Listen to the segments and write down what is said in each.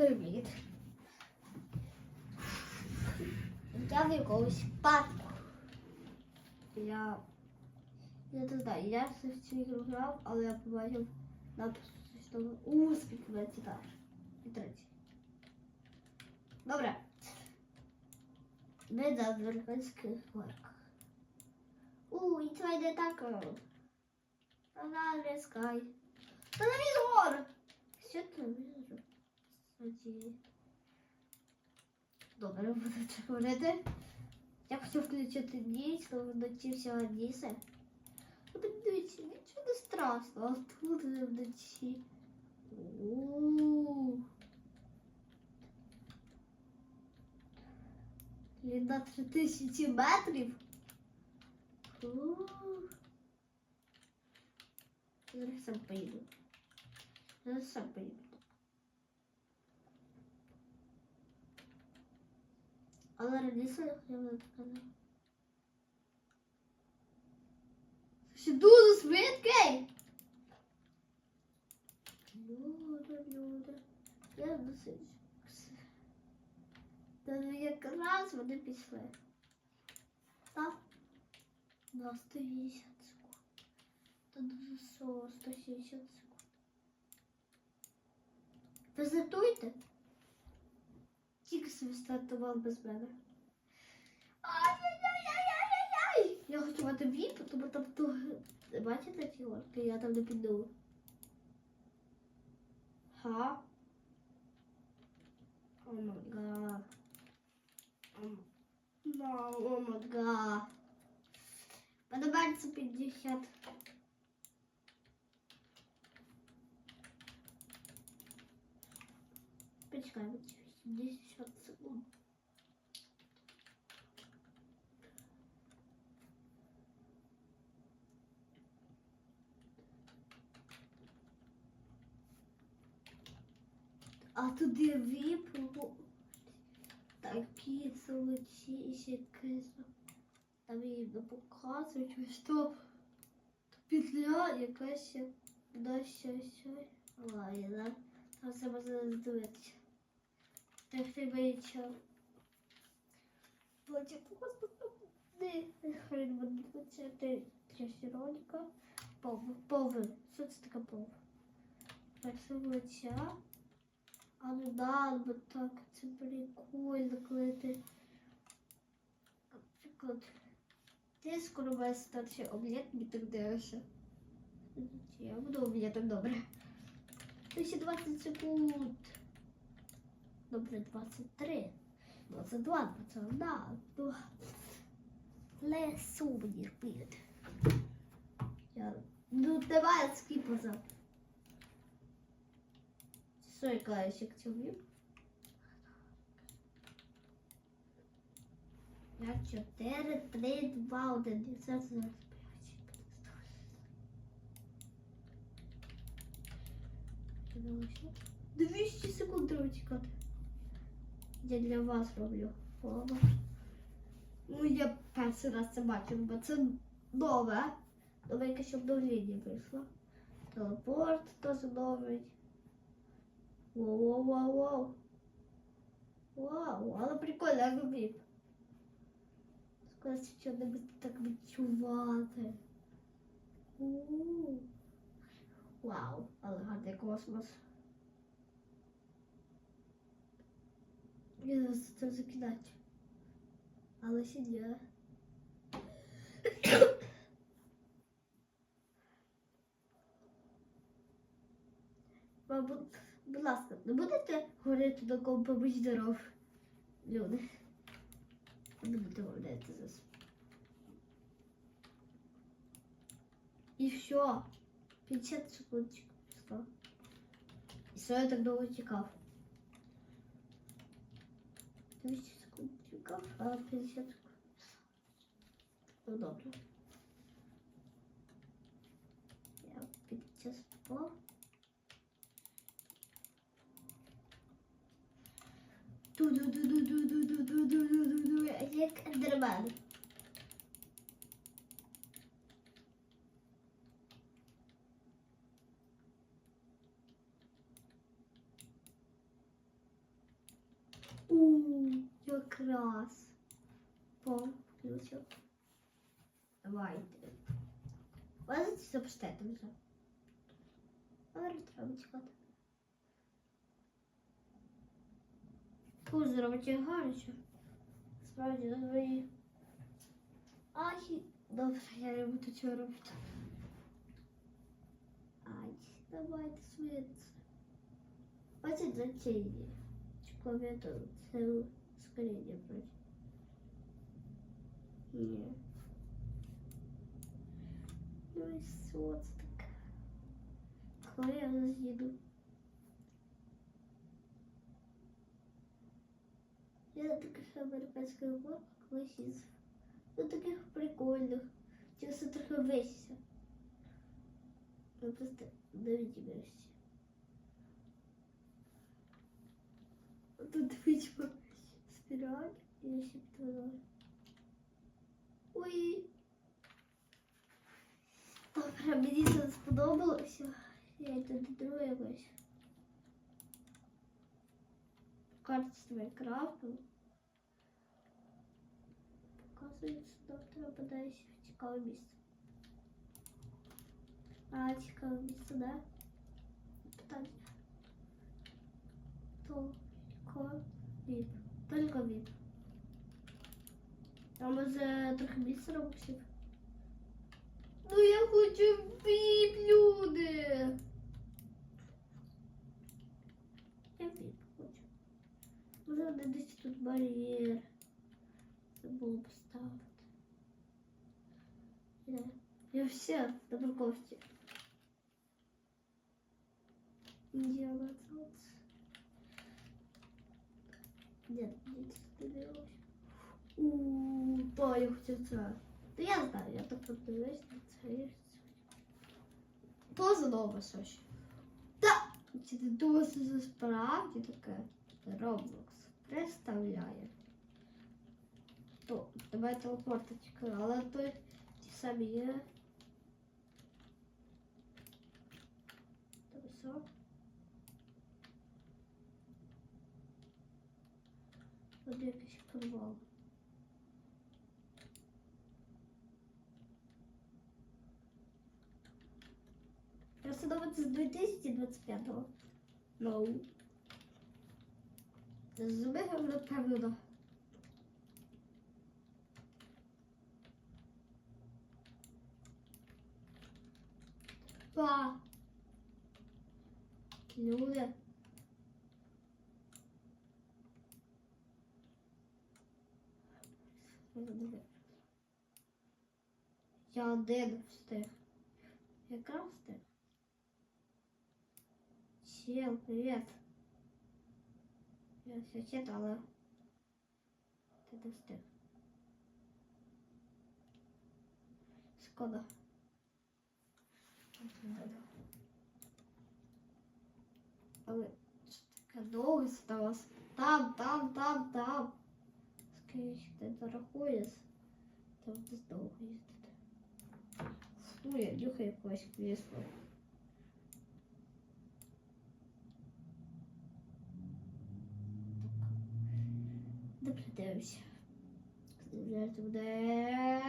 Привіт. Я в якомусь парку. Я. Я не знаю, я все в цю ігру грав, але я побачив напис, що успіх на тітаж. І третій. Добре. Ми на американських горках. У, і це йде так. Вона скай. Телевізор! Що телевізор? Кстати. Добре, буду це говорити. Я хотів включити ніч, але вночі всього нісе. Ну, подивіться, нічого не страшно, а тут не вночі. Ууу. Він на 3000 метрів. Ууу. Зараз сам поїду. Зараз сам поїду. Але я не сказала. Ще дуже швидкий. Люди, люди. Я досить. Та якраз вони пішли. Так? На 150 секунд. Та дуже що, 160 секунд. Презентуйте. Тільки собі стартував без мене. Ай-яй-яй-яй-яй-яй! Я хочу мати віп, тому там то... Бачите ці горки? Я там не піду. Ха? О май гад. О май гад. Подобається 50. Почекай, 70 секунд. А туди випало такі солодші кисло. Там її показують, что петля якась да все, все, да? Там все можна здивитися так ты бы еще втекти боїться. Платі хрен буде ти трясіронька. Повер. Повер. полвы, це таке повер? Персивується. А ну да, вот так это прикольно, коли ти наприклад. Ти скоро має старший облет, не так дивишся. Я буду облетом добре. 220 секунд. Добре, 23. 22, 21, 2. Але сувенір під. Я... Ну, давай скіпозав. Сой класик цілів. Я 4, 3, 2, 1, 10, 15. Двісті секунд треба тікати. Я для вас роблю фото. Ну, я перший раз це бачу, бо це нове. Нове якесь обновлення вийшло. Телепорт теж новий. Воу-воу-воу-воу. Вау, але прикольно, як віп. Скоро що не буде так відчувати. У-у-у. Вау, але гарний космос. Я зараз це закидати. Але. Мабуть, будь ласка, не будете говорити до кого побудь здоров, люди. Не будете говорити зараз. І все. 50 секундчик. Що? І що я так довго чекав? 200 секунд чекав, а 50 секунд. Ну добре. Я під час попав. Ду-ду-ду-ду-ду-ду-ду-ду-ду-ду-ду. Як ендермен. У, якраз. Пом, ключик. Давайте. Можете запустити вже? Але треба чекати. Дуже робити гаряче. Справді на двої. Ай, добре, я не буду цього робити. Ай, давайте швидше. Бачите, значення. Чи клавіатуру? Це ускорення вроді. Ні. Ну і що це таке? Коли я з'їду? Я на таких американських горках колись їздив. Ну таких прикольних. Тільки все трохи висіся. Ну просто не відібрешся. Тут вичма спіраль і ще підвела. Ой. Добре, мені це сподобалося. Я йду до другої. Карта з Майнкрафтом. Показується, нам треба десь в цікаве місце. А, цікаве місце, да? Только віп. А може трохи місце робочів? Ну я хочу віп, люди. Я віп хочу. Може десь тут бар'єр. Забула поставити. Я, я все на парковці. Делать. Нет, нет, добилась. У, то я хочу це. Та я знаю, я так подивилась на це. То знову щось. Та! Чи ти думаєш, що це справді таке? Roblox представляє. То, давай телепорточка, але то ті самі є. Там все. Тут якийсь провал. Я судовець з 2025-го. No. Збігав, напевно. Па. Люди. Я один встиг. Якраз встиг. Чел, привет. Я все читала. Ти не встиг. Шкода. Але що таке довго сталося? Там, там, там, там Скоріше ти зарахуєш. Там ти довго їздити. Фу, я нюхаю якогось крісло. Да придивимося. Зараз буде.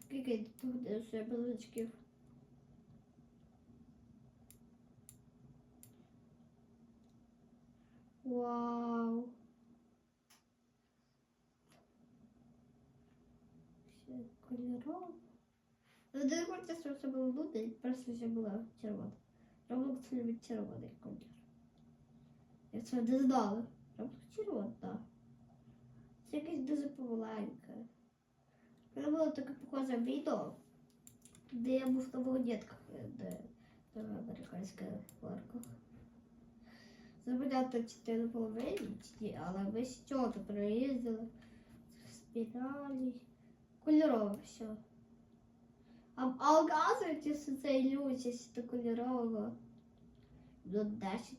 Скільки тут буде ще балочків? Вау. Кольорово. Ну, не хочеться, щоб це було буде, просто ще була червона. Роблок це любить червоний колір. Я це не знала. Роблок червона, так. Це якесь дуже помаленьке. Мене було таке похоже відео, де я був на вагонетках, де на американських парках. Запитати, чи ти на половині, але ми що то проїздили. Спіралі. Кольорово все. А, а оказується, що це ілюзія, що це кольорово. До 10.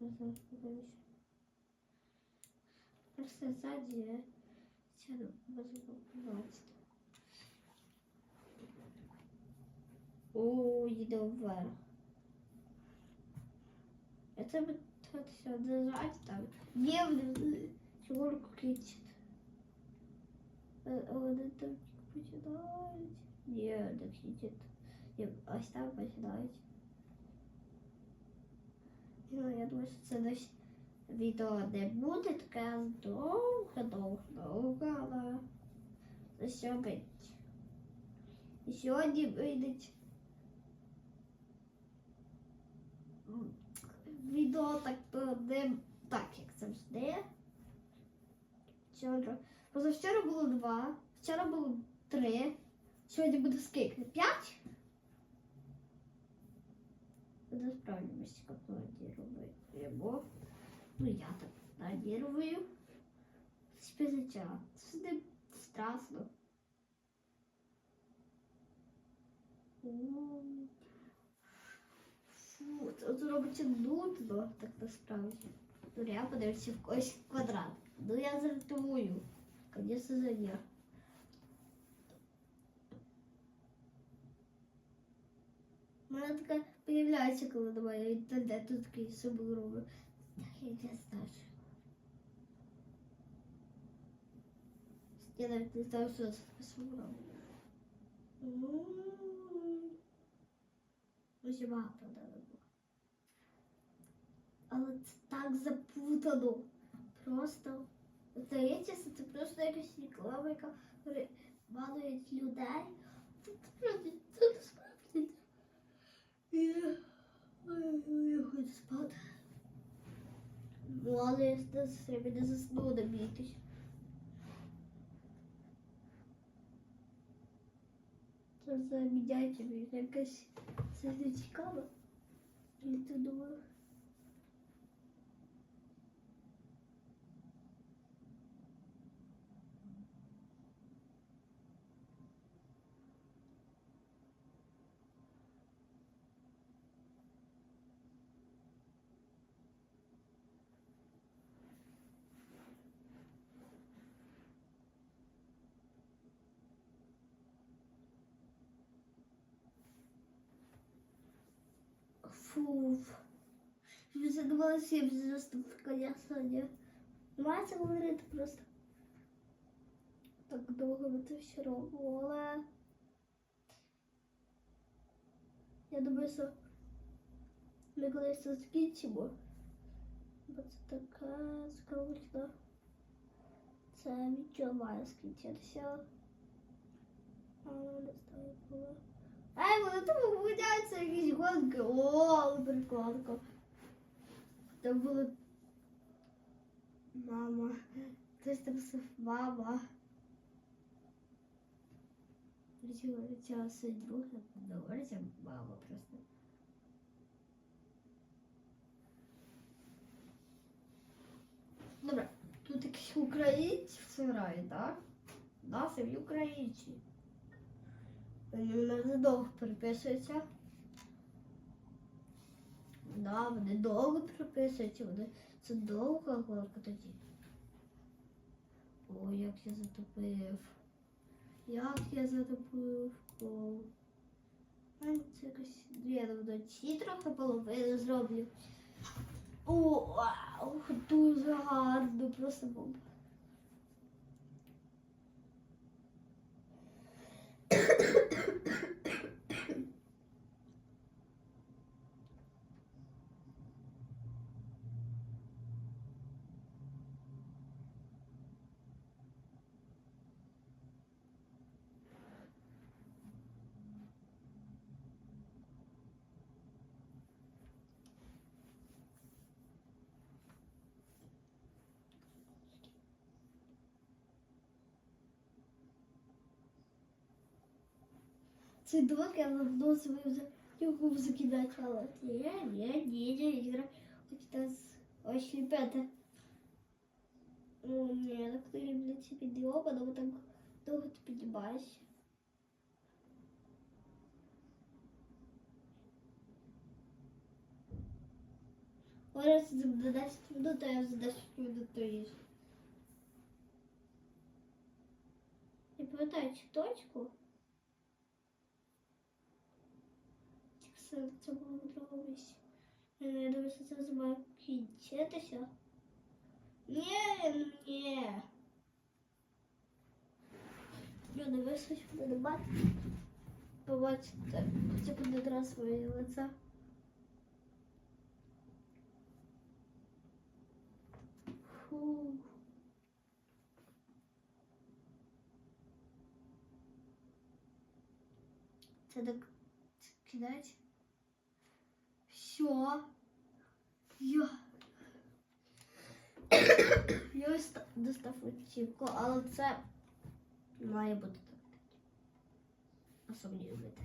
Зараз подивлюся. Просто ззаді я це можу побачити. О, поїде вверх. Я тебе все держать там. Є фігурку кричить. Е, Вони там починають. Ні, не кричить. Ні, Ось там починають. Ну, я думаю, що це десь відео не буде таке довго, довго, довго, але це сьогодні. І сьогодні вийде відео так то не так, як завжди. Вчора. Позавчора було два, вчора було три. Сьогодні буде скільки? П'ять? Насправді ми стільки плануємо. Ну, я так планирую. Спізача. Це не страшно. М. Фу, це це робиться нудно, так насправді. Ну, я подивився в когось квадрат. Ну, я жартую. Конечно же, ні. У мене така появляється, коли немає інтернету такий собі робить. Я не знаю. що. Я навіть не знаю, що це таке собі Ну, Дуже багато треба було. Але це так запутано. Просто здається, що це просто якась реклама, яка переманує людей. Це справді, це насправді. Я, ой, я хочу спати. Ну, але я зараз треба не засну, не бійтесь. Це заміняйте мені якась це не цікаво. Я ти думаю. Фу. Ви задумалися я вже заступка сьогодні. Немає це говорити просто. Так довго ми це все робимо, але я думаю, що ми колись це закінчимо. Бо це така скромно. Це відео має скінчитися. Але не знаю Ай, вони там виявляються якісь гонки. О, прикладка. Там було мама. Хтось там мама. Причому це друга, говориться мама просто. Добре, тут якісь українці грають, так? Да, самі українці. Вони в мене довго переписуються. Да, вони довго переписуються, вони це довга горка тоді. Ой, як я затопив. Як я затопив. О. Це якось я вночі трохи половину зроблю. О, вау, дуже гарно, просто бомба. Це двоки, я давно свою його закидати, але ні, ні, ні, ні, ігра. Хочете осліпити. Ну, ні, так ти люблю ці підйоми, але так довго ти піднімаєшся. Зараз за 10 минут, а я за 10 минут доїжджу. Я пам'ятаю цю точку. це, це було в другому місці. Е, Я дивлюся, це має кінчитися. Ні, ні. Я дивлюся, що буде бачити. Побачите, хоча б один раз своє лице. Фу. Це так кидать. Все. Я. Я достав очівку, але це має бути так. Особливо робити.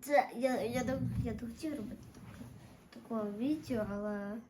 Це я, я, я, я, я хотів робити таке, такого відео, але